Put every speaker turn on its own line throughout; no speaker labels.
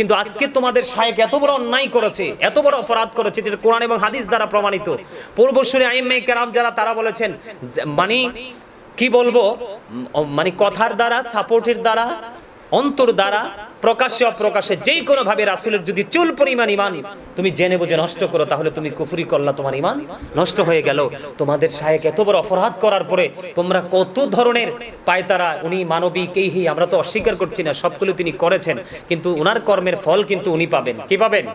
কিন্তু আজকে তোমাদের শায়েক এত বড় অন্যায় করেছে, এত বড় অপরাধ করেছে যেটা কোরআন এবং হাদিস দ্বারা প্রমাণিত। পূর্বসূরি আইম কেরাম যারা, তারা বলেছেন মানে কি বলব মানে কথার দ্বারা সাপোর্টের দ্বারা অন্তর দ্বারা প্রকাশ্যে অপ্রকাশ্যে যেই কোনো ভাবে রাসুলের যদি চুল পরিমাণ ইমান তুমি জেনে বুঝে নষ্ট করো তাহলে তুমি কুফরি করলা তোমার ইমান নষ্ট হয়ে গেল। তোমাদের শায়েক এত বড় অপরাধ করার পরে তোমরা কত ধরনের পায়তারা উনি মানবিক এই হি, আমরা তো অস্বীকার করছি না সবগুলো তিনি করেছেন কিন্তু উনার কর্মের ফল কিন্তু উনি পাবেন। কি পাবেন?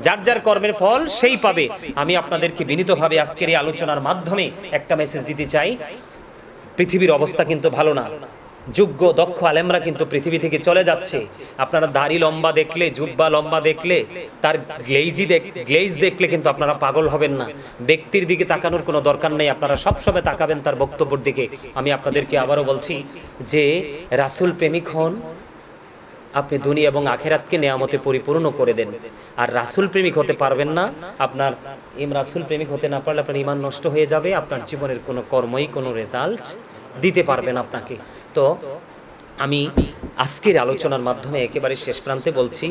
যার যার কর্মের ফল সেই পাবে। আমি আপনাদেরকে বিনীতভাবে আজকের এই আলোচনার মাধ্যমে একটা মেসেজ দিতে চাই। পৃথিবীর অবস্থা কিন্তু ভালো না। যোগ্য, দক্ষ আলেমরা কিন্তু পৃথিবী থেকে চলে যাচ্ছে। আপনারা দাড়ি লম্বা দেখলে, জুব্বা লম্বা দেখলে, তার গ্লেইজি গ্লেজ দেখলে কিন্তু আপনারা পাগল হবেন না। ব্যক্তির দিকে তাকানোর কোনো দরকার নেই। আপনারা সবসময় তাকাবেন তার বক্তব্যের দিকে। আমি আপনাদেরকে আবারও বলছি যে, রাসূল প্রেমিক হন, আপনি দুনিয়া এবং আখেরাতকে নেয়ামতে পরিপূর্ণ করে দেন। আর রাসূল প্রেমিক হতে পারবেন না। আপনার ইম রাসূল প্রেমিক হতে না পারলে আপনার ইমান নষ্ট হয়ে যাবে। আপনার জীবনের কোনো কর্মই, কোনো রেজাল্ট দিতে পারবেন আপনাকে। তো আমি আজকের আলোচনার মাধ্যমে একেবারে শেষ প্রান্তে বলছি,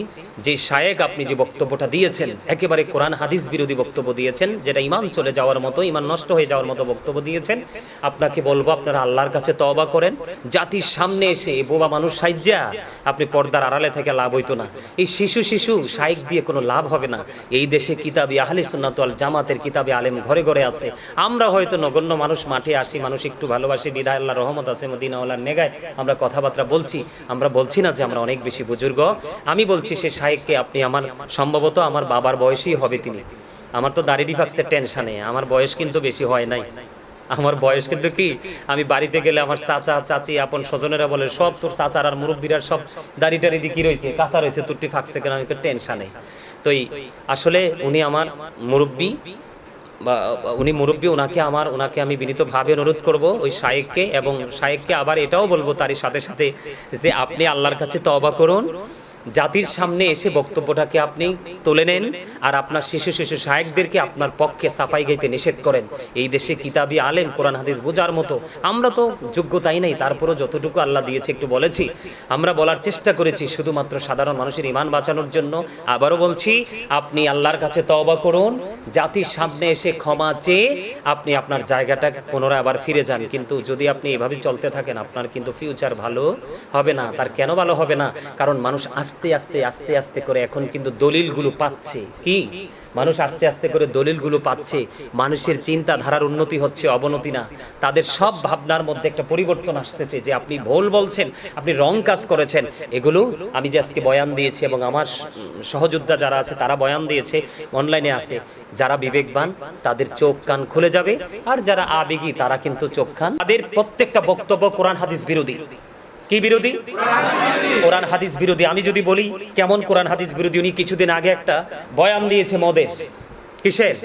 যে শায়েক আপনি যে বক্তব্যটা দিয়েছেন, একেবারে কোরআন হাদিস বিরোধী বক্তব্য দিয়েছেন, যেটা ইমান চলে যাওয়ার মতো, ইমান নষ্ট হয়ে যাওয়ার মতো বক্তব্য দিয়েছেন, আপনাকে বলব আপনারা আল্লাহর কাছে তওবা করেন, জাতির সামনে এসে বোবা মানুষ সাইজ্জা আপনি পর্দার আড়ালে থেকে লাভ হইতো না। এই শিশু শিশু শাইক দিয়ে কোনো লাভ হবে না। এই দেশে কিতাবে আহলে ওয়াল জামাতের কিতাবে আলেম ঘরে ঘরে আছে। আমরা হয়তো নগণ্য মানুষ, মাঠে আসি, মানুষ একটু ভালোবাসি, বিদায় আল্লাহ রহমত আছে, মদিনাওয়ালার নেগায় আমরা কথাবার্তা বলছি, আমরা বলছি না যে আমরা অনেক বেশি বুজুর্গ। আমি বলছি সে শাইককে আপনি আমার, সম্ভবত আমার বাবার বয়সই হবে তিনি। আমার তো দাড়ি ডিফাক্সের টেনশানে আমার বয়স কিন্তু বেশি হয় নাই। আমার বয়স কিন্তু কি? আমি বাড়িতে গেলে আমার চাচা, চাচি, আপন স্বজনেরা বলে, সব তোর চাচার আর মুরব্বীরা সব দাড়ি টাড়ি দিয়ে কি রয়েছে? কাঁচা রয়েছে তোরটি ফাঁকছে কেন? আমি টেনশানে তো আসলে উনি আমার মুরব্বী উনি মুরব্বী ওনাকে আমার ওনাকে আমি বিনীতভাবে অনুরোধ করব ওই শায়েককে এবং শায়েককে আবার এটাও বলব তারই সাথে সাথে যে আপনি আল্লাহর কাছে তবা করুন। জাতির সামনে এসে বক্তব্যটাকে আপনি তুলে নেন আর আপনার শিশু শিশু শায়েকদেরকে আপনার পক্ষে সাফাই গাইতে নিষেধ করেন। এই দেশে কিতাবি আলেম, কোরআন, হাদিস বোঝার মতো আমরা তো যোগ্যতাই নেই, তারপরও যতটুকু আল্লাহ দিয়েছে একটু বলেছি। আমরা বলার চেষ্টা করেছি শুধুমাত্র সাধারণ মানুষের ইমান বাঁচানোর জন্য। আবারও বলছি, আপনি আল্লাহর কাছে তওবা করুন, জাতির সামনে এসে ক্ষমা চেয়ে আপনি আপনার জায়গাটা পুনরায় আবার ফিরে যান। কিন্তু যদি আপনি এভাবে চলতে থাকেন, আপনার কিন্তু ফিউচার ভালো হবে না, তার কেন ভালো হবে না? কারণ মানুষ আস্তে আস্তে আস্তে আস্তে আস্তে করে এখন কিন্তু দলিলগুলো পাচ্ছে। কি? মানুষ আস্তে আস্তে করে দলিলগুলো পাচ্ছে। মানুষের চিন্তাধারার উন্নতি হচ্ছে, অবনতি না। তাদের সব ভাবনার মধ্যে একটা পরিবর্তন আসতেছে যে আপনি ভুল বলছেন, আপনি রং কাজ করেছেন। এগুলো আমি যে আজকে বয়ান দিয়েছি এবং আমার সহযোদ্ধা যারা আছে তারা বয়ান দিয়েছে, অনলাইনে আছে। যারা বিবেকবান, তাদের চোখ, কান খুলে যাবে। আর যারা আবেগী, তারা কিন্তু চোখ, কান। তাদের প্রত্যেকটা বক্তব্য কোরআন হাদিস বিরোধী। কি বিরোধী? কোরআন, হাদিস বিরোধী। আমি যদি বলি, কেমন কোরআন, হাদিস বিরোধী? উনি কিছুদিন আগে একটা বয়ান দিয়েছে মদের। কিসের?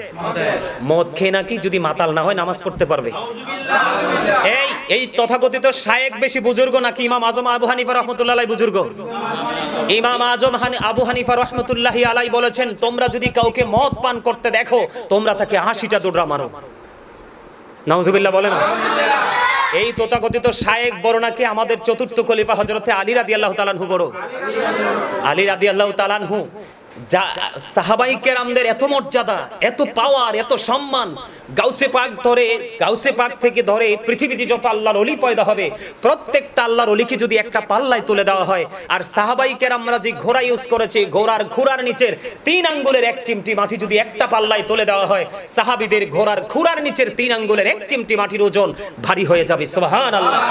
মদ খেয়ে নাকি যদি মাতাল না হয় নামাজ পড়তে পারবে। এই এই তথাকথিত শায়েক বেশি বুজুর্গ নাকি? ইমাম আজম আবু হানিফা রহমতুল্লাহ বুজুর্গ। ইমাম আজম হানি, আবু হানিফা রহমতুল্লাহ আলাই বলেছেন, তোমরা যদি কাউকে মদ পান করতে দেখো, তোমরা তাকে আশিটা দৌড়া মারো। নাউজুবিল্লাহ বলেন এই তথাকথিত শায়েক বর্ণাকে আমাদের চতুর্থ খলিফা হজরতে আলী রাদি আল্লাহ তালানহু বড়? আলী রাদি আল্লাহ তালানহু এত মর্যাদা, এত পাওয়ার এত সম্মান, গাউসে পাক ধরে, গাউসে পাক থেকে ধরে পৃথিবীতে যত আল্লাহর অলি পয়দা হবে, প্রত্যেকটা আল্লাহর অলিকে যদি একটা পাল্লায় তুলে দেওয়া হয়, আর সাহাবাই কেরামরা যে ঘোড়া ইউজ করেছে, ঘোড়ার খুরার নিচের তিন আঙ্গুলের এক চিমটি মাটি যদি একটা পাল্লায় তুলে দেওয়া হয়, সাহাবিদের ঘোড়ার খুরার নিচের তিন আঙ্গুলের এক চিমটি মাটির ওজন ভারী হয়ে যাবে সুবহান আল্লাহ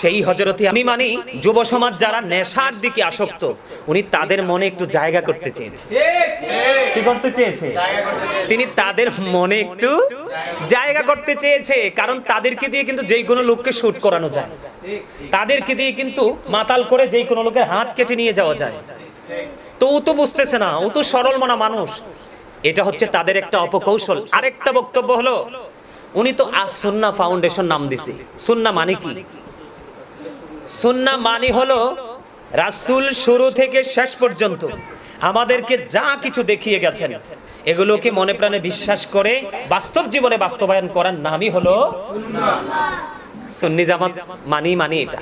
সেই হজরতে আমি মানে যুব সমাজ যারা নেশার দিকে আসক্ত, উনি তাদের মনে একটু জায়গা করতে চেয়েছে। কি করতে চেয়েছে? তিনি তাদের মনে একটু জায়গা করতে চেয়েছে, কারণ তাদেরকে দিয়ে কিন্তু যেই কোনো লোককে শুট করানো যায়। তাদেরকে দিয়ে কিন্তু মাতাল করে যেই কোনো লোকের হাত কেটে নিয়ে যাওয়া যায়। তো ও তো বুঝতেছে না, ও তো সরল মনা মানুষ। এটা হচ্ছে তাদের একটা অপকৌশল। আরেকটা বক্তব্য হলো, উনি তো আজ সুন্না ফাউন্ডেশন নাম দিছে। সুন্না মানে কি? সুন্না মানে হলো রাসুল শুরু থেকে শেষ পর্যন্ত আমাদেরকে যা কিছু দেখিয়ে গেছেন, এগুলোকে মনে প্রাণে বিশ্বাস করে বাস্তব জীবনে বাস্তবায়ন করার নামই হলো সুন্নি। জামাত মানি মানি এটা।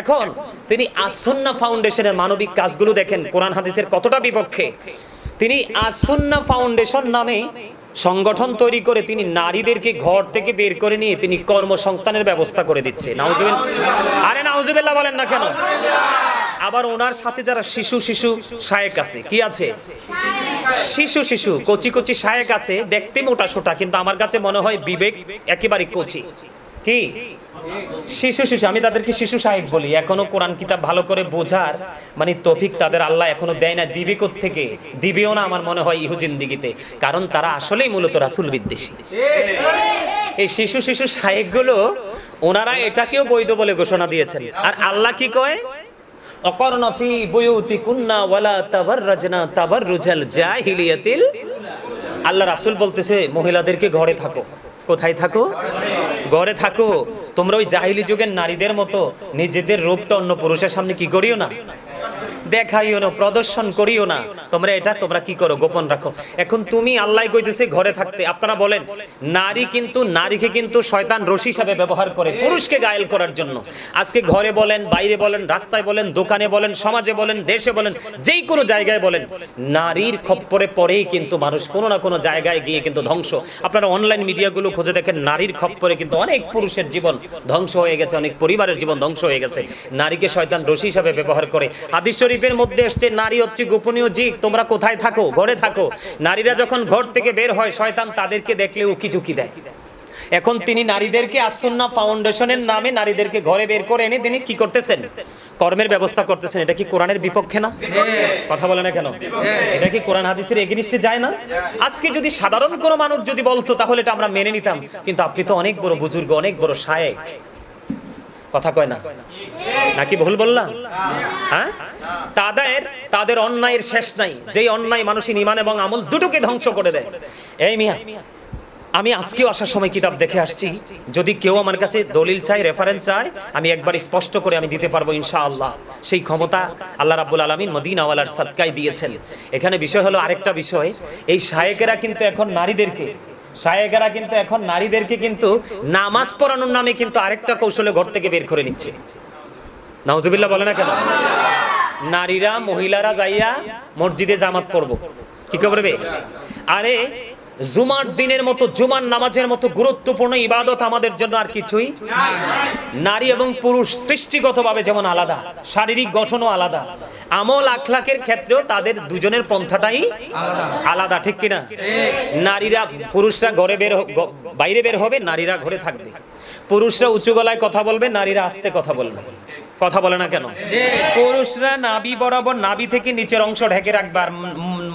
এখন তিনি আসন্না ফাউন্ডেশনের মানবিক কাজগুলো দেখেন, কোরআন হাদিসের কতটা বিপক্ষে। তিনি আসন্না ফাউন্ডেশন নামে সংগঠন তৈরি করে তিনি নারীদেরকে ঘর থেকে বের করে নিয়ে তিনি কর্মসংস্থানের ব্যবস্থা করে দিচ্ছে। আরে নাউজুবিল্লাহ বলেন না কেন? আবার ওনার সাথে যারা শিশু শিশু শায়েক আছে, কি আছে? শিশু শিশু, কচি কচি শায়েক আছে, দেখতে মোটা সোটা, কিন্তু আমার কাছে মনে হয় বিবেক একেবারে কচি। কি? শিশু শিশু, আমি তাদেরকে শিশু সাহেব বলি। এখনও কোরআন কিতাব ভালো করে বোঝার মানে তফিক তাদের আল্লাহ এখনও দেয় না। দিবে থেকে দিবেও না আমার মনে হয় ইহু জিন্দিগিতে। কারণ তারা আসলেই মূলত রাসুল বিদ্বেষী। এই শিশু শিশু সাহেবগুলো ওনারা এটাকেও বৈধ বলে ঘোষণা দিয়েছেন। আর আল্লাহ কি কয়? ওয়ালা আল্লাহ রাসূল বলতেছে, মহিলাদেরকে ঘরে থাকো। কোথায় থাকো? ঘরে থাকো। তোমরা ওই জাহিলি যুগের নারীদের মতো নিজেদের রূপটা অন্য পুরুষের সামনে কি করিও না? দেখাইও না, প্রদর্শন করিও না। তোমরা এটা, তোমরা কি করো? গোপন রাখো। এখন তুমি আল্লাহ কইতেছে ঘরে থাকতে। আপনারা বলেন, নারী কিন্তু, নারীকে কিন্তু শয়তান রশি হিসাবে ব্যবহার করে পুরুষকে গায়েল করার জন্য। আজকে ঘরে বলেন, বাইরে বলেন, রাস্তায় বলেন, দোকানে বলেন, সমাজে বলেন, দেশে বলেন, যেই কোনো জায়গায় বলেন, নারীর খপ্পরে পরেই কিন্তু মানুষ কোনো না কোনো জায়গায় গিয়ে কিন্তু ধ্বংস। আপনারা অনলাইন মিডিয়াগুলো খুঁজে দেখেন, নারীর খপ্পরে কিন্তু অনেক পুরুষের জীবন ধ্বংস হয়ে গেছে, অনেক পরিবারের জীবন ধ্বংস হয়ে গেছে। নারীকে শয়তান রশি হিসাবে ব্যবহার করে। হাদিস শরীফের মধ্যে এসছে, নারী হচ্ছে গোপনীয় জিক তোমরা কোথায় থাকো? ঘরে থাকো। নারীরা যখন ঘর থেকে বের হয়, শয়তান তাদেরকে দেখলে উকি ঝুঁকি দেয়। এখন তিনি নারীদেরকে আসন্না ফাউন্ডেশনের নামে নারীদেরকে ঘরে বের করে এনে তিনি কি করতেছেন? কর্মের ব্যবস্থা করতেছেন। এটা কি কোরআনের বিপক্ষে না? কথা বলে না কেন? এটা কি কোরআন হাদিসের এগেনিস্টে যায় না? আজকে যদি সাধারণ কোনো মানুষ যদি বলতো, তাহলে এটা আমরা মেনে নিতাম। কিন্তু আপনি তো অনেক বড় বুজুর্গ, অনেক বড় শায়েক। কথা কয় না? নাকি ভুল বললাম? হ্যাঁ? তাদের তাদের অন্যায়ের শেষ নাই। যেই অন্যায় মানুষের ইমান এবং আমল দুটোকে ধ্বংস করে দেয়। এই মিয়া, আমি আজকেও আসার সময় কিতাব দেখে আসছি। যদি কেউ আমার কাছে দলিল চায় রেফারেন্স চায়, আমি একবার স্পষ্ট করে আমি দিতে পারব ইনশাআল্লাহ। সেই ক্ষমতা আল্লাহ রাব্বুল আলামিন মদিনাওয়ালার সাদকায় দিয়েছেন। এখানে বিষয় হলো আরেকটা বিষয়। এই শায়েকেরা কিন্তু এখন নারীদেরকে, শায়েকেরা কিন্তু এখন নারীদেরকে কিন্তু নামাজ পড়ানোর নামে কিন্তু আরেকটা কৌশলে ঘর থেকে বের করে নিচ্ছে। নাউজুবিল্লাহ বলে না কেন? নারীরা, মহিলারা যাইয়া মসজিদে জামাত পড়ব। কি করবে আরে, জুমার দিনের মতো, জুমার নামাজের মতো গুরুত্বপূর্ণ ইবাদত আমাদের জন্য আর কিছুই নারী এবং পুরুষ সৃষ্টিগতভাবে যেমন আলাদা, শারীরিক গঠনও আলাদা, আমল আখলাকের ক্ষেত্রেও তাদের দুজনের পন্থাটাই আলাদা, ঠিক কিনা নারীরা, পুরুষরা ঘরে বের বাইরে বের হবে, নারীরা ঘরে থাকবে। পুরুষরা উঁচু গলায় কথা বলবে, নারীরা আস্তে কথা বলবে। কথা বলে না কেন? পুরুষরা নাভি বরাবর নাবি থেকে নিচের অংশ ঢেকে রাখবে আর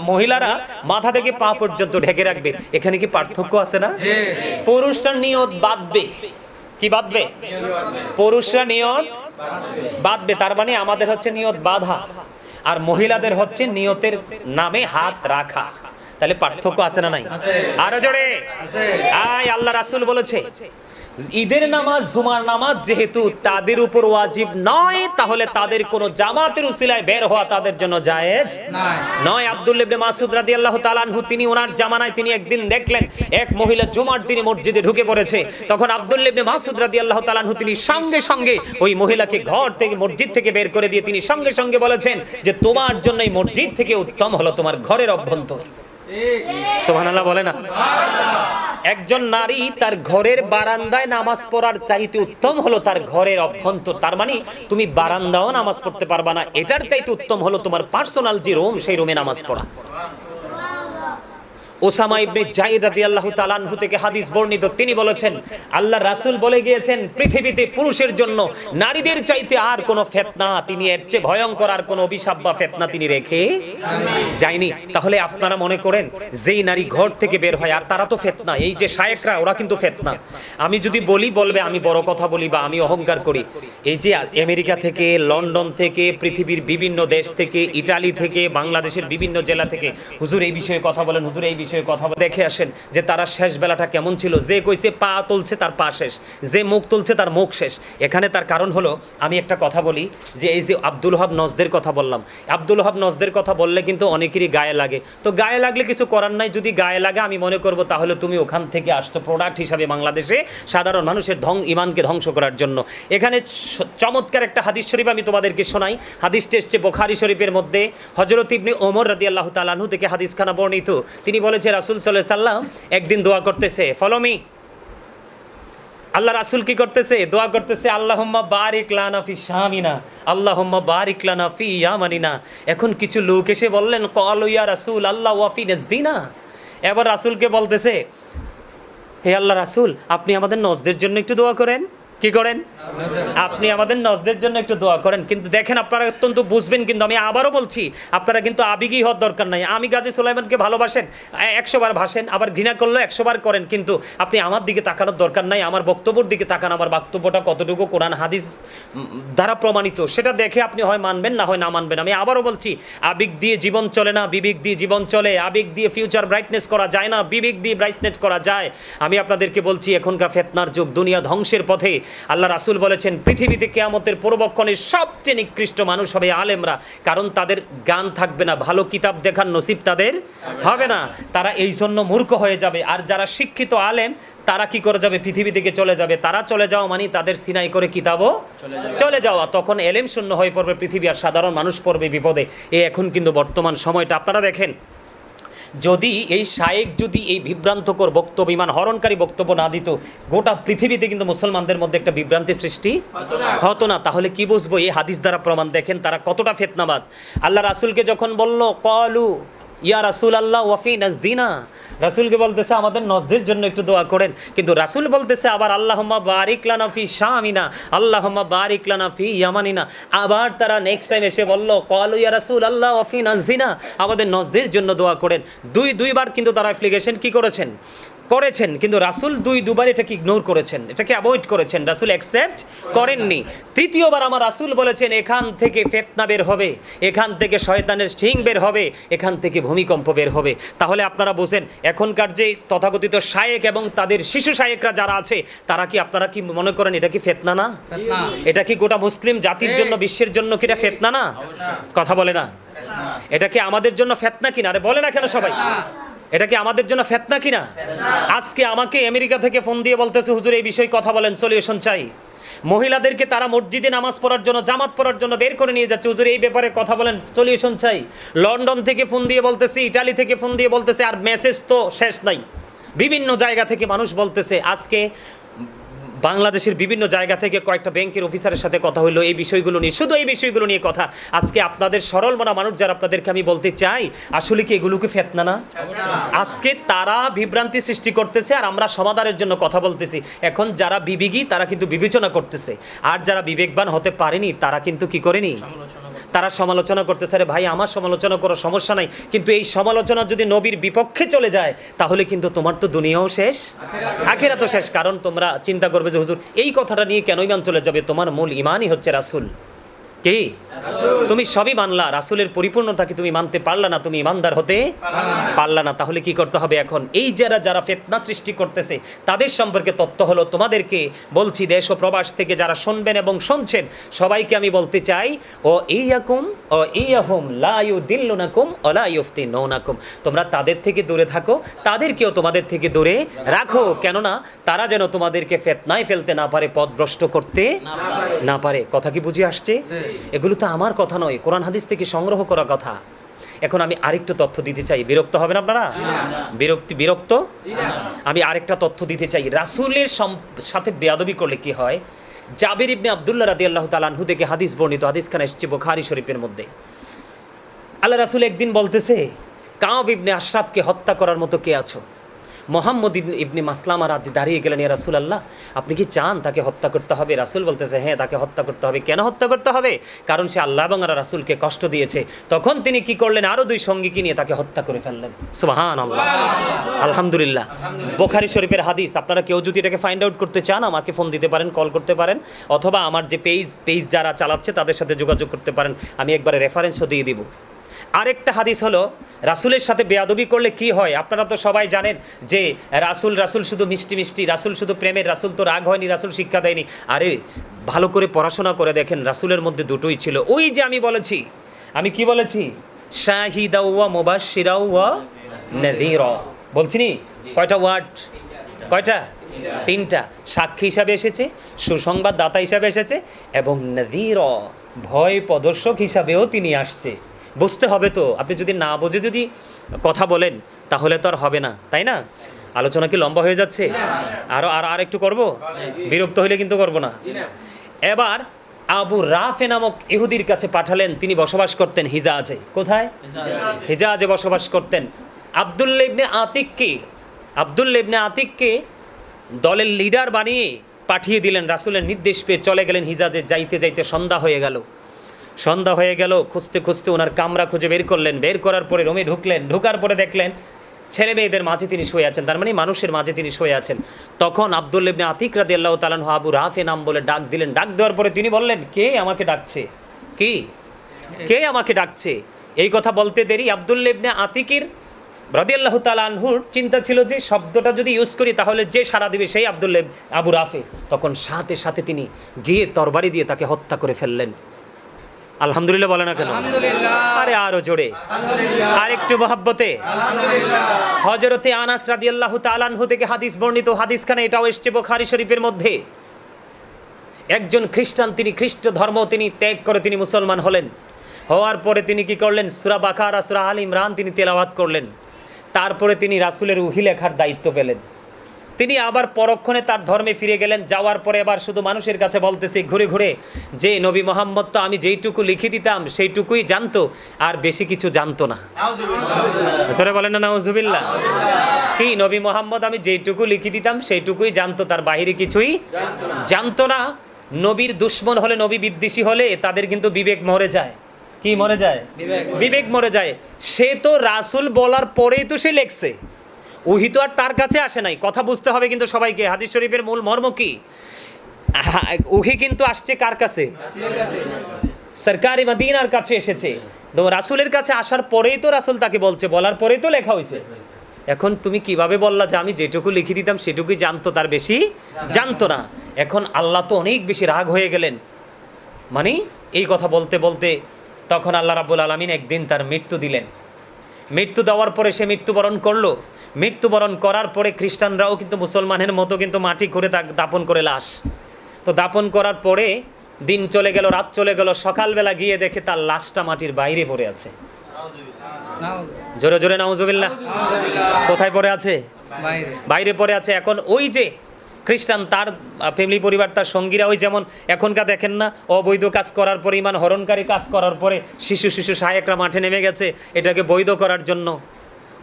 মহিলারা মাথা থেকে পা পর্যন্ত ঢেকে রাখবে। এখানে কি পার্থক্য আছে না? পুরুষরা নিয়ত বাঁধবে। কি বাঁধবে? পুরুষরা নিয়ত বাঁধবে। তার মানে আমাদের হচ্ছে নিয়ত বাঁধা। আর মহিলাদের হচ্ছে নিয়তের নামে হাত রাখা। তাহলে পার্থক্য আছে না নাই? আরও জোরে। আয় আল্লাহ রাসূল বলেছে ঈদের নামাজ জুমার নামাজ যেহেতু তাদের উপর ওয়াজিব নয় তাহলে তাদের কোন জামাতের উসিলায় বের হওয়া তাদের জন্য জায়েজ নয়। আব্দুল ইবনে মাসুদ রাদিয়াল্লাহু তাআলা আনহু তিনি ওনার জামানায় তিনি একদিন দেখলেন এক মহিলা জুমার দিনে মসজিদে ঢুকে পড়েছে। তখন আব্দুল ইবনে মাসুদ রাদিয়াল্লাহু তাআলা আনহু তিনি সঙ্গে সঙ্গে ওই মহিলাকে ঘর থেকে মসজিদ থেকে বের করে দিয়ে তিনি সঙ্গে সঙ্গে বলেছেন যে তোমার জন্য এই মসজিদ থেকে উত্তম হলো তোমার ঘরের অভ্যন্তর। সুবহানাল্লাহ বলে না? একজন নারী তার ঘরের বারান্দায় নামাজ পড়ার চাইতে উত্তম হলো তার ঘরের অভ্যন্তর। তার মানে তুমি বারান্দাও নামাজ পড়তে পারবা না। এটার চাইতে উত্তম হলো তোমার পার্সোনাল যে রুম সেই রুমে নামাজ পড়া। ওসামা ইবনে জায়েদ রাদিয়াল্লাহু তাআলা আনহু থেকে হাদিস বর্ণিত। তিনি বলেছেন, আল্লাহ রাসূল বলে গিয়েছেন, পৃথিবীতে পুরুষের জন্য নারীদের চাইতে আর কোনো ফিতনা তিনি এর চেয়ে ভয়ঙ্কর আর কোনো অভিশাপ বা ফিতনা তিনি রেখে যায়নি। তাহলে আপনারা মনে করেন, যেই নারী ঘর থেকে বের হয়, আর তারা তো ফেতনা, এই যে শায়েকরা, ওরা কিন্তু ফেতনা। আমি যদি বলি, বলবে, আমি বড় কথা বলি বা আমি অহংকার করি। এই যে আমেরিকা থেকে, লন্ডন থেকে, পৃথিবীর বিভিন্ন দেশ থেকে, ইটালি থেকে, বাংলাদেশের বিভিন্ন জেলা থেকে, হুজুর এই বিষয়ে কথা বলেন, হুজুর এই বিষয়ে বিষয়ে কথা দেখে আসেন যে তারা শেষ বেলাটা কেমন ছিল। যে কইছে, পা তুলছে, তার পা শেষ। যে মুখ তুলছে, তার মুখ শেষ। এখানে তার কারণ হলো, আমি একটা কথা বলি, যে এই যে আব্দুল হাব নজদের কথা বললাম, আব্দুল হাব নজদের কথা বললে কিন্তু অনেকেরই গায়ে লাগে। তো গায়ে লাগলে কিছু করার নাই, যদি গায়ে লাগে, আমি মনে করব তাহলে তুমি ওখান থেকে আসছো প্রোডাক্ট হিসাবে বাংলাদেশে, সাধারণ মানুষের ধং ইমানকে ধ্বংস করার জন্য। এখানে চমৎকার একটা হাদিস শরীফ আমি তোমাদেরকে শোনাই। হাদিসটা এসছে বোখারি শরীফের মধ্যে। হজরত ইবনে ওমর রাদি আল্লাহ তালাহু থেকে হাদিসখানা বর্ণিত। তিনি বলেছে রাসুল সাল্লাহ সাল্লাম, একদিন দোয়া করতেছে ফলমি আল্লাহ রাসুল কি করতেছে? দোয়া করতেছে, আল্লাহম্মা বারিক লানা ফি শামিনা, আল্লাহম্মা বারিক লানা ফি ইয়ামানিনা। এখন কিছু লোক এসে বললেন, কল ইয়া রাসুল, আল্লাহ ওয়াফি নাজদিনা এবার রাসুলকে বলতেছে, হে আল্লাহ রাসুল, আপনি আমাদের নজদের জন্য একটু দোয়া করেন। কি করেন? আপনি আমাদের নজদের জন্য একটু দোয়া করেন। কিন্তু দেখেন আপনারা অত্যন্ত বুঝবেন কিন্তু আমি আবারও বলছি, আপনারা কিন্তু আবেগী হওয়ার দরকার নাই। আমি গাজী সুলাইমানকে ভালোবাসেন, একশো বার ভাসেন, আবার ঘৃণা করলেও একশো বার করেন, কিন্তু আপনি আমার দিকে তাকানোর দরকার নাই, আমার বক্তব্যের দিকে তাকান, আমার বক্তব্যটা কতটুকু কোরআন, হাদিস দ্বারা প্রমাণিত, সেটা দেখে আপনি হয় মানবেন না হয় না মানবেন। আমি আবারও বলছি, আবেগ দিয়ে জীবন চলে না, বিবেক দিয়ে জীবন চলে, আবেগ দিয়ে ফিউচার ব্রাইটনেস করা যায় না, বিবেক দিয়ে ব্রাইটনেস করা যায়। আমি আপনাদেরকে বলছি, এখনকার ফেতনার যুগ, দুনিয়া ধ্বংসের পথে আল্লাহ রাসুল বলেছেন, পৃথিবীতে কেয়ামতের পূর্বক্ষণে সবচেয়ে নিকৃষ্ট মানুষ হবে আলেমরা, কারণ তাদের গান থাকবে না, ভালো কিতাব দেখার নসিব তাদের হবে না। তারা এই জন্য মূর্খ হয়ে যাবে, আর যারা শিক্ষিত আলেম, তারা কি করে যাবে? পৃথিবী থেকে চলে যাবে। তারা চলে যাওয়া মানে তাদের সিনাই করে কিতাবও চলে যাওয়া। তখন এলেম শূন্য হয়ে পড়বে, পৃথিবী আর সাধারণ মানুষ পড়বে বিপদে। এ এখন কিন্তু বর্তমান সময়টা। আপনারা দেখেন যদি এই শায়েক যদি এই বিভ্রান্তকর বক্তব্য, ইমান হরণকারী বক্তব্য না দিত, গোটা পৃথিবীতে কিন্তু মুসলমানদের মধ্যে একটা বিভ্রান্তি সৃষ্টি হতো না। তাহলে কি বুঝব? এই হাদিস দ্বারা প্রমাণ দেখেন তারা কতটা ফেতনাবাজ। আল্লাহ রাসুলকে যখন বলল, কলু ইয়া রাসুল আল্লাহ ওয়াফি নাজদিনা। রাসুলকে বলতেছে, আমাদের নজদের জন্য একটু দোয়া করেন। কিন্তু রাসুল বলতেছে, আবার আল্লাহম্মা বারিকলানাফি শামিনা, আল্লাহম্মা বারিকলানাফি ইয়ামানিনা। আবার তারা নেক্সট টাইম এসে বলল কল ইয়া রাসুল আল্লাহ ওয়াফি নাজদিনা। আমাদের নজদের জন্য দোয়া করেন। দুই, দুইবার কিন্তু তারা অ্যাপ্লিকেশন কি করেছেন? করেছেন কিন্তু রাসুল দুই দুবার এটাকে ইগনোর করেছেন এটাকে অ্যাভয়েড করেছেন রাসুল অ্যাকসেপ্ট করেননি। তৃতীয়বার আমার রাসুল বলেছেন এখান থেকে ফেতনা বের হবে এখান থেকে শয়তানের সিং বের হবে এখান থেকে ভূমিকম্প বের হবে। তাহলে আপনারা বোঝেন এখনকার যে তথাকথিত শায়েক এবং তাদের শিশু শায়েকরা যারা আছে তারা কি আপনারা কি মনে করেন এটা কি ফেতনা না? এটা কি গোটা মুসলিম জাতির জন্য বিশ্বের জন্য কি এটা ফেতনা না? কথা বলে না। এটা কি আমাদের জন্য ফেতনা কিনা? আরে বলে না কেন সবাই? এটা কি আমাদের জন্য ফেতনা কিনা? আজকে আমাকে আমেরিকা থেকে ফোন দিয়ে বলতেছে, হুজুর, এই বিষয়ে কথা বলেন, সলিউশন চাই। মহিলাদেরকে তারা মসজিদে নামাজ পড়ার জন্য, জামাত পড়ার জন্য বের করে নিয়ে যাচ্ছে। হুজুর, এই ব্যাপারে কথা বলেন, সলিউশন চাই। লন্ডন থেকে ফোন দিয়ে বলতেছে, ইটালি থেকে ফোন দিয়ে বলতেছে, আর মেসেজ তো শেষ নাই। বিভিন্ন জায়গা থেকে মানুষ বলতেছে, আজকে বাংলাদেশের বিভিন্ন জায়গা থেকে কয়েকটা ব্যাংকের অফিসারের সাথে কথা হলো এই বিষয়গুলো নিয়ে, শুধু এই বিষয়গুলো নিয়ে কথা। আজকে আপনাদের সরল মনা মানুষ যারা আপনাদেরকে আমি বলতে চাই, আসলে কি এগুলোকে ফেতনা না? আজকে তারা বিভ্রান্তি সৃষ্টি করতেছে আর আমরা সমাধানের জন্য কথা বলতেছি। এখন যারা বিবেগী তারা কিন্তু বিবেচনা করতেছে। আর যারা বিবেকবান হতে পারেনি, তারা কিন্তু কি করেনি? তারা সমালোচনা করতে আরে ভাই, আমার সমালোচনা করার সমস্যা নাই। কিন্তু এই সমালোচনা যদি নবীর বিপক্ষে চলে যায়, তাহলে কিন্তু তোমার তো দুনিয়াও শেষ আখেরা তো শেষ। কারণ তোমরা চিন্তা করবে যে, হুজুর, এই কথাটা নিয়ে কেন ইমান চলে যাবে? তোমার মূল ইমানই হচ্ছে রাসূল। কি? তুমি সবই মানলা রাসূলের পরিপূর্ণতাকে তুমি মানতে পারলা না? তুমি ইমানদার হতে পারলা না। তাহলে কি করতে হবে এখন? এই যারা যারা ফেতনা সৃষ্টি করতেছে তাদের সম্পর্কে তত্ত্ব হলো তোমাদেরকে বলছি দেশ ও প্রবাস থেকে যারা শুনবেন এবং শুনছেন সবাইকে আমি বলতে চাই ও ইয়াকুম ও ইয়াহুম লা ইউদিল্লুনাকুম ও লা ইফতিনুনাকুম তোমরা তাদের থেকে দূরে থাকো তাদেরকেও তোমাদের থেকে দূরে রাখো। কেননা তারা যেন তোমাদেরকে ফেতনায় ফেলতে না পারে পথভ্রষ্ট করতে না পারে। কথা কি বুঝে আসছে? এগুলো তো আমার কথা নয়, কোরআন হাদিস থেকে সংগ্রহ করা কথা। এখন আমি আরেকটু তথ্য দিতে চাই, বিরক্ত হবেন আপনারা? বিরক্তি, বিরক্ত? আমি আরেকটা তথ্য দিতে চাই, রাসূলের সাথে বেয়াদবি করলে কি হয়? জাবির ইবনে আব্দুল্লাহ রাদিয়াল্লাহু তাআলা আনহু থেকে হাদিস বর্ণিত হাদিস খান এসেছে বুখারী শরীফের মধ্যে। আল্লাহ রাসূল একদিন বলতেছে, কাব ইবনে আশরাফকে হত্যা করার মতো কে আছো? মোহাম্মদ ইবনে- মাসলামা রাতে দাঁড়িয়ে গেলেন, ইয়া রাসূল আল্লাহ আপনি কি চান তাকে হত্যা করতে হবে? রাসূল বলতেছে হ্যাঁ তাকে হত্যা করতে হবে। কেন হত্যা করতে হবে? কারণ সে আল্লাহ আর রাসূলকে কষ্ট দিয়েছে। তখন তিনি কি করলেন? আরও দুই সঙ্গীকে নিয়ে তাকে হত্যা করে ফেললেন। সুবহান আল্লাহ আলহামদুলিল্লাহ। বোখারি শরীফের হাদিস, আপনারা কেউ যদি এটাকে ফাইন্ড আউট করতে চান, আমাকে ফোন দিতে পারেন কল করতে পারেন, অথবা আমার যে পেজ পেজ যারা চালাচ্ছে, তাদের সাথে যোগাযোগ করতে পারেন। আমি একবারে রেফারেন্সও দিয়ে দিব। আরেকটা হাদিস হলো, রাসুলের সাথে বেয়াদবি করলে কি হয়? আপনারা তো সবাই জানেন যে, রাসুল রাসুল শুধু মিষ্টি মিষ্টি, রাসুল শুধু প্রেমের, রাসুল তো রাগ হয়নি, রাসুল শিক্ষা দেয়নি। আরে, ভালো করে পড়াশোনা করে দেখেন, রাসুলের মধ্যে দুটোই ছিল। ওই যে আমি বলেছি, আমি কি বলেছি? শাহিদা ওয়া মুবাশশিরা ওয়া নাযীরা। বলছি নি? কয়টা ওয়ার্ড? কয়টা? তিনটা। সাক্ষী হিসাবে এসেছে সুসংবাদ দাতা হিসাবে এসেছে, এবং নদীর ভয় প্রদর্শক হিসাবেও তিনি আসছে। বুঝতে হবে তো। আপনি যদি না বুঝে যদি কথা বলেন তাহলে তো আর হবে না তাই না? আলোচনা কি লম্বা হয়ে যাচ্ছে? আরও আর আর একটু করব? বিরক্ত হইলে কিন্তু করব না। এবার আবু রাফে নামক ইহুদির কাছে পাঠালেন তিনি বসবাস করতেন হিজাজে। কোথায়? হিজাজে। বসবাস করতেন। আবদুল্লা ইবনে আতিককে আবদুল্লা ইবনে আতিককে দলের লিডার বানিয়ে পাঠিয়ে দিলেন রাসুলের নির্দেশ পেয়ে চলে গেলেন হিজাজে যাইতে যাইতে সন্ধ্যা হয়ে গেল। সন্ধ্যা হয়ে গেল, খুঁজতে খুঁজতে ওনার কামরা খুঁজে বের করলেন। বের করার পরে রুমে ঢুকলেন, ঢোকার পরে দেখলেন ছেলে মেয়েদের মাঝে তিনি শুয়ে আছেন, তার মানে মানুষের মাঝে তিনি শুয়ে আছেন। তখন আব্দুল ইবনে আতিক রাদি আল্লাহ তালান আবু রাফে নাম বলে ডাক দিলেন। ডাক দেওয়ার পরে তিনি বললেন, কে আমাকে ডাকছে? কি? কে আমাকে ডাকছে? এই কথা বলতে দেরি আব্দুল ইবনে আতিকের রাদিয়াল্লাহু তাআলা আনহুর চিন্তা ছিল যে শব্দটা যদি ইউজ করি তাহলে যে সারা দিবে সেই আব্দুল আবু রাফে। তখন সাথে সাথে তিনি গিয়ে তরবারি দিয়ে তাকে হত্যা করে ফেললেন। আলহামদুলিল্লাহ বলে না কেন? আরে আরও জোরে। আর একটু মহাব্বতে। হজরতে আনাস রাদিয়াল্লাহু তাআলা আনহু থেকে হাদিস বর্ণিত হাদিসখানে এটাও এসছে বুখারী শরীফের মধ্যে। একজন খ্রিস্টান তিনি খ্রিস্ট ধর্ম তিনি ত্যাগ করে তিনি মুসলমান হলেন। হওয়ার পরে তিনি কি করলেন? সুরা বাকারা সুরা আল ইমরান তিনি তেলাওয়াত করলেন। তারপরে তিনি রাসুলের উহি লেখার দায়িত্ব পেলেন। তিনি আবার পরক্ষণে তার ধর্মে ফিরে গেলেন। যাওয়ার পরে আবার শুধু মানুষের কাছে বলতেছে ঘুরে ঘুরে যে নবী মোহাম্মদ তো আমি যেইটুকু লিখে দিতাম সেইটুকুই জানতো আর বেশি কিছু জানতো না। বলেন না কি নবী মোহাম্মদ আমি যেইটুকু লিখে দিতাম সেইটুকুই জানতো তার বাহিরে কিছুই জানতো না। নবীর দুশ্মন হলে নবী বিদ্বেষী হলে তাদের কিন্তু বিবেক মরে যায়। কি মরে যায়? বিবেক মরে যায়। সে তো রাসুল বলার পরেই তো সে লেখছে। উহি তো আর তার কাছে আসে নাই। কথা বুঝতে হবে কিন্তু সবাইকে। হাদিস শরীফের মূল মর্ম কি? উহি কিন্তু আসছে কার কাছে? সরকারি মদিনার কাছে এসেছে। তো রাসুলের কাছে আসার পরেই তো রাসুল তাকে বলছে। বলার পরেই তো লেখা হয়েছে এখন তুমি কীভাবে বললা যে আমি যেটুকু লিখে দিতাম সেটুকুই জানতো, তার বেশি জানতো না। এখন আল্লাহ তো অনেক বেশি রাগ হয়ে গেলেন। মানে এই কথা বলতে বলতে তখন আল্লাহ রাব্বুল আলমিন একদিন তার মৃত্যু দিলেন। মৃত্যু দেওয়ার পরে সে মৃত্যুবরণ করল। মৃত্যুবরণ করার পরে খ্রিস্টানরাও কিন্তু মুসলমানের মতো কিন্তু মাটি করে তা দাপন করে লাশ। তো দাপন করার পরে দিন চলে গেল রাত চলে গেল সকালবেলা গিয়ে দেখে তার লাশটা মাটির বাইরে পড়ে আছে। জোরে জোরে নাউজুবিল্লাহ। কোথায় পড়ে আছে?
বাইরে।
বাইরে পড়ে আছে। এখন ওই যে খ্রিস্টান তার ফ্যামিলি পরিবার তার সঙ্গীরা ওই যেমন এখনকার দেখেন না অবৈধ কাজ করার পরে ইমান হরণকারী কাজ করার পরে শিশু শিশু সাহেকরা মাঠে নেমে গেছে। এটাকে বৈধ করার জন্য।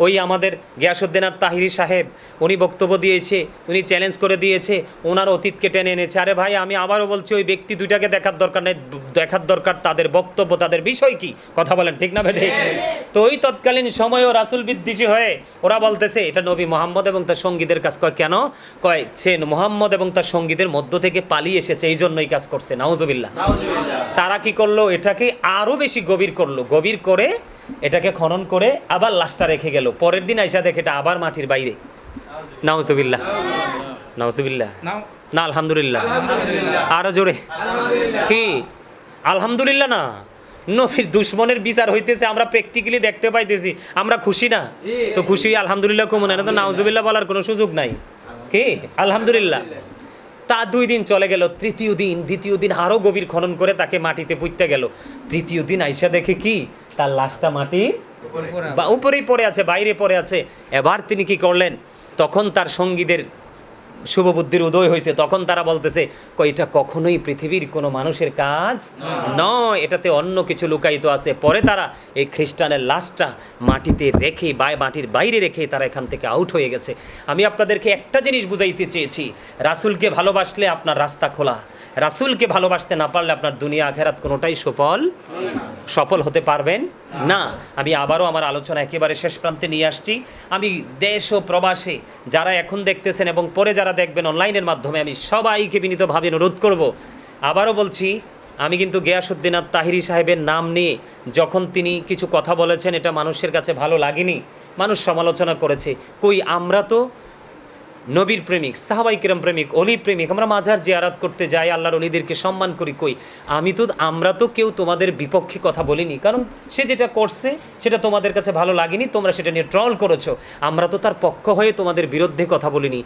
ওই আমাদের গিয়াসুদ্দিন আর তাহিরি সাহেব উনি বক্তব্য দিয়েছে উনি চ্যালেঞ্জ করে দিয়েছে ওনার অতীতকে টেনে এনেছে। আরে ভাই আমি আবারও বলছি ওই ব্যক্তি দুইটাকে দেখার দরকার নেই দেখার দরকার তাদের বক্তব্য তাদের বিষয় কি? কথা বলেন ঠিক না বেঠে তো ওই তৎকালীন সময়ও রাসুল বিদ্বেষী হয়ে ওরা বলতেছে এটা নবী মোহাম্মদ এবং তার সঙ্গীদের কাজ। কয় কেন? কয় সে মোহাম্মদ এবং তার সঙ্গীদের মধ্য থেকে পালিয়ে এসেছে এই জন্যই কাজ করছে নাউজুবিল্লাহ। তারা কি করল? এটাকে আরও বেশি গভীর করল। গভীর করে এটাকে খনন করে আবার লাশটা রেখে গেল। পরের দিন আইসা দেখে এটা আবার মাটির বাইরে। নাউজুবিল্লাহ। নাউজুবিল্লাহ। না আলহামদুলিল্লাহ। আরও জোরে। কি? আলহামদুলিল্লাহ না। নবীর দুশ্মনের বিচার হইতেছে আমরা প্র্যাকটিক্যালি দেখতে পাইতেছি। আমরা খুশি না? তো খুশি আলহামদুলিল্লাহ কমন না তো নাউজুবিল্লাহ বলার কোনো সুযোগ নাই। কি? আলহামদুলিল্লাহ। তা দুই দিন চলে গেল তৃতীয় দিন দ্বিতীয় দিন আরও গভীর খনন করে তাকে মাটিতে পুঁততে গেল। তৃতীয় দিন আইসা দেখে কি? তার লাশটা
মাটি
বা উপরেই পড়ে আছে, বাইরে পড়ে আছে। এবার তিনি কি করলেন? তখন তার সঙ্গীদের শুভবুদ্ধির উদয় হয়েছে। তখন তারা বলতেছে এটা কখনোই পৃথিবীর কোনো মানুষের কাজ নয়। এটাতে অন্য কিছু লুকায়িত আছে। পরে তারা এই খ্রিস্টানের লাশটা মাটিতে রেখে, বা মাটির বাইরে রেখে তারা এখান থেকে আউট হয়ে গেছে। আমি আপনাদেরকে একটা জিনিস বুঝাইতে চেয়েছি। রাসূলকে ভালোবাসলে আপনার রাস্তা খোলা। রাসূলকে ভালোবাসতে না পারলে আপনার দুনিয়া আখেরাত কোনোটাই সফল সফল হতে পারবেন না। আমি আবারও আমার আলোচনা একেবারে শেষ প্রান্তে নিয়ে আসছি। আমি দেশ ও প্রবাসে যারা এখন দেখতেছেন এবং পরে যারা দেখবেন অনলাইনের মাধ্যমে, আমি সবাইকে বিনীতভাবে অনুরোধ করব। আবারও বলছি, আমি কিন্তু গিয়াসুদ্দিন আর তাহিরি সাহেবের নাম নিয়ে যখন তিনি কিছু কথা বলেছেন, এটা মানুষের কাছে ভালো লাগেনি। মানুষ সমালোচনা করেছে, কই, আমরা তো নবীর প্রেমিক, সাহাবাই কিরম প্রেমিক অলি প্রেমিক, আমরা মাঝার জিয়ারাত করতে যাই, আল্লাহর অলিদেরকে সম্মান করি, কই? আমি তো, আমরা তো কেউ তোমাদের বিপক্ষে কথা বলিনি, কারণ সে যেটা করছে, সেটা তোমাদের কাছে ভালো লাগেনি, তোমরা সেটা নিয়ে ট্রল করেছ। আমরা তো তার পক্ষ হয়ে তোমাদের বিরুদ্ধে কথা বলিনি।